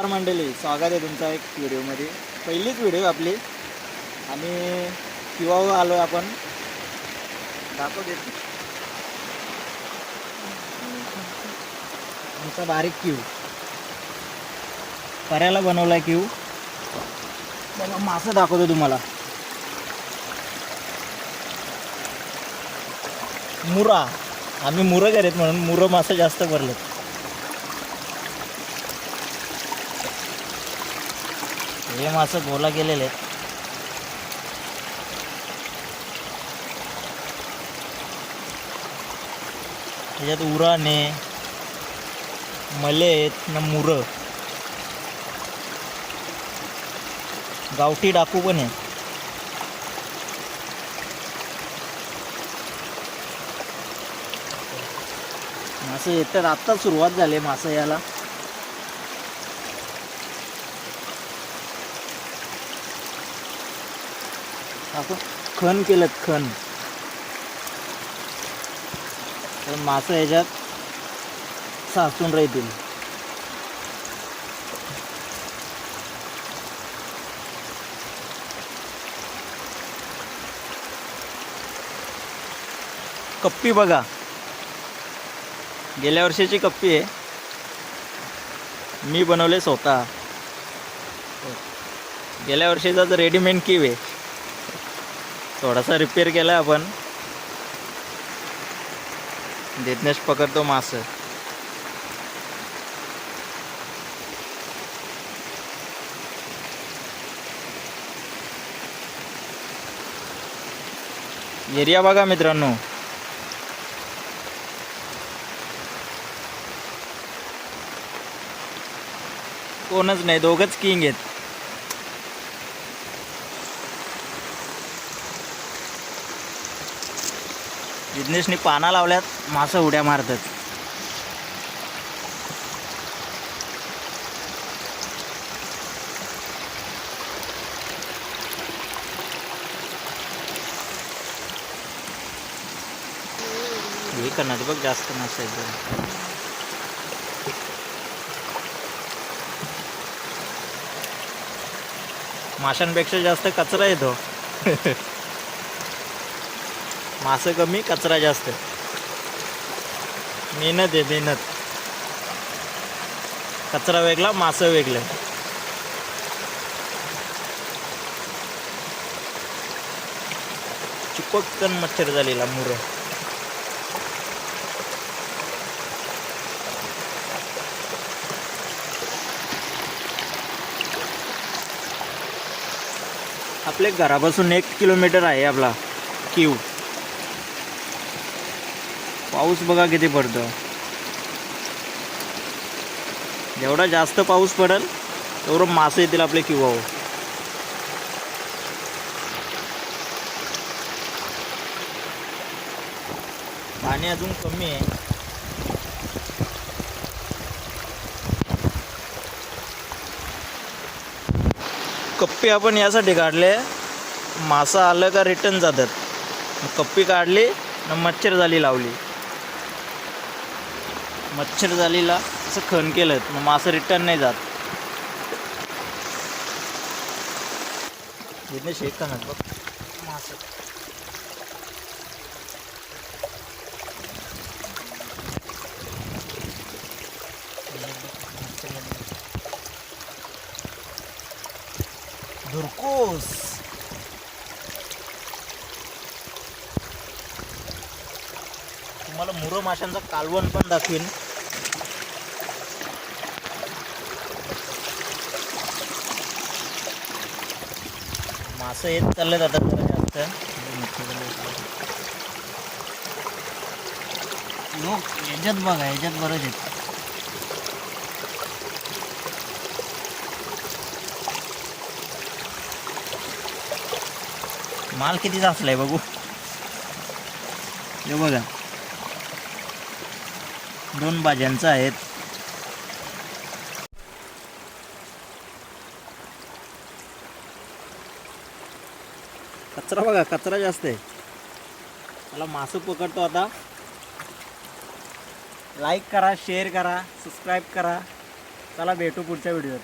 नमस्कार मंडळी स्वागत आहे तुमचा एक व्हिडिओमध्ये. पहिलीच व्हिडिओ आपली. आणि किंवा आलो आपण. दाखव देत. आमचा बारीक क्यू. पर्याला बनवला क्यू. बघा मासं दाखवतो तुम्हाला. मुरा. आम्ही मुरं करीत म्हणून मुरं मासं जास्त भरलेत. हे मासे गोला गेलेले आहेत. त्याच्यात उराने मले आहेत ना मुरं. गावठी डाकू पण आहे. मासे येतात. आत्ताच सुरुवात झाली आहे याला आपण खण केलं खण. तर मासं ह्याच्यात साचून राहतील. कप्पी बघा. गेल्या वर्षीची कप्पी आहे. मी बनवले स्वतः. हो. गेल्या वर्षीचा तर रेडीमेड किव आहे. थोडासा रिपेअर केला आपण. देतनेश पकडतो मास. एरिया बघा मित्रांनो. कोणच नाही दोघच किंग आहेत. विघ्नेशने पाना लावल्यात मासं उड्या मारतात. हे करणार बघ जास्त मासे आहेत माशांपेक्षा जास्त कचरा येतो. मासं कमी कचरा जास्त. मेहनत आहे मेहनत. कचरा वेगळा मासं वेगळं. चिपकन मच्छर झालेला मुर. आपल्या घरापासून एक किलोमीटर आहे आपला कीव. पाऊस बघा किती पडतो. जेवढा जास्त पाऊस पडेल तेवढं मासे येतील आपले किंवा हो. पाणी अजून कमी आहे. कप्पी आपण यासाठी काढले. मासा आलं का रिटर्न जातात. कप्पी काढली न मच्छर झाली लावली. मच्छर जालीला असं खण केलं मग मासं रिटर्न नाही जात. इथे शेक बघ. मासं धुरकोस. तुम्हाला मुरं माशांचं कालवण पण दाखवीन. असं येत चालले जातात जरा जास्त. लोक याच्यात बघा याच्यात बरंच येत माल किती असलाय बघू. हे बघा. दोन भाज्यांचं आहेत. कचरा बघा कचरा जास्त आहे. मला मासू पकडतो आता. लाईक करा शेअर करा सबस्क्राईब करा. चला भेटू पुढच्या व्हिडिओत